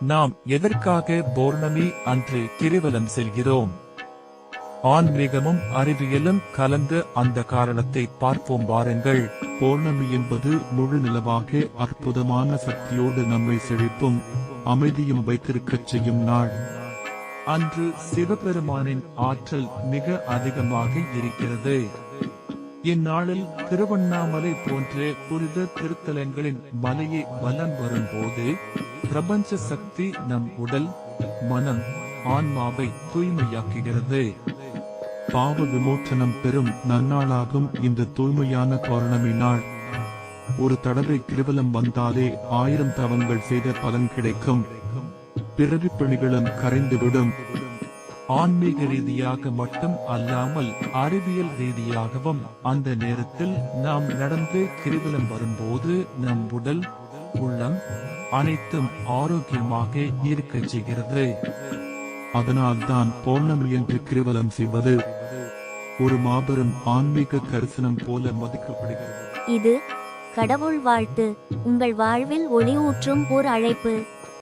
நாம் எதற்காக பௌர்ணமி அன்று கிரிவலம் செல்கிறோம்? ஆன்மீகமும் அறிவியலும் கலந்து அந்த காரணத்தை பார்ப்போம் வாருங்கள். பௌர்ணமி என்பது முழு நிலவாக அற்புதமான சக்தியோடு நம்மை செழிப்பும் அமைதியும் வைத்திருக்கச் செய்யும் நாள். அன்று சிவபெருமானின் ஆற்றல் மிக அதிகமாக இருக்கிறது. இந்நாளில் திருவண்ணாமலை போன்ற புனித திருத்தலங்களின் மலையை வலம் வரும்போது பிரபஞ்ச சக்தி நம் உடல் மனம் ஆன்மாவை தூய்மையாக்குகிறது. பாவ விமோச்சனம் பெறும் நன்னாளாகும். இந்த தூய்மையான பௌர்ணமி நாள் ஒரு தடவை கிருவலம் வந்தாலே ஆயிரம் தவங்கள் செய்த பலன் கிடைக்கும். பிறவி பிணிகளும் கரைந்துவிடும். ஆன்மீக ரீதியாக மட்டும் அல்லாமல் அறிவியல் ரீதியாகவும் அந்த நேரத்தில் நாம் நடந்து கிரிவலம் வரும்போது நம் உடல் உள்ளம் அனைத்தும் ஆரோக்கியமாக இருக்கச் செய்கிறது. அதனால்தான் பௌர்ணமி என்று கிருவலம் செய்வது ஒரு மாபெரும் ஆன்மீக கரிசனம் போல மதிக்கப்படுகிறது. இது கடவுள் வாழ்த்து உங்கள் வாழ்வில் ஒளி ஊற்றும் ஓர் அழைப்பு.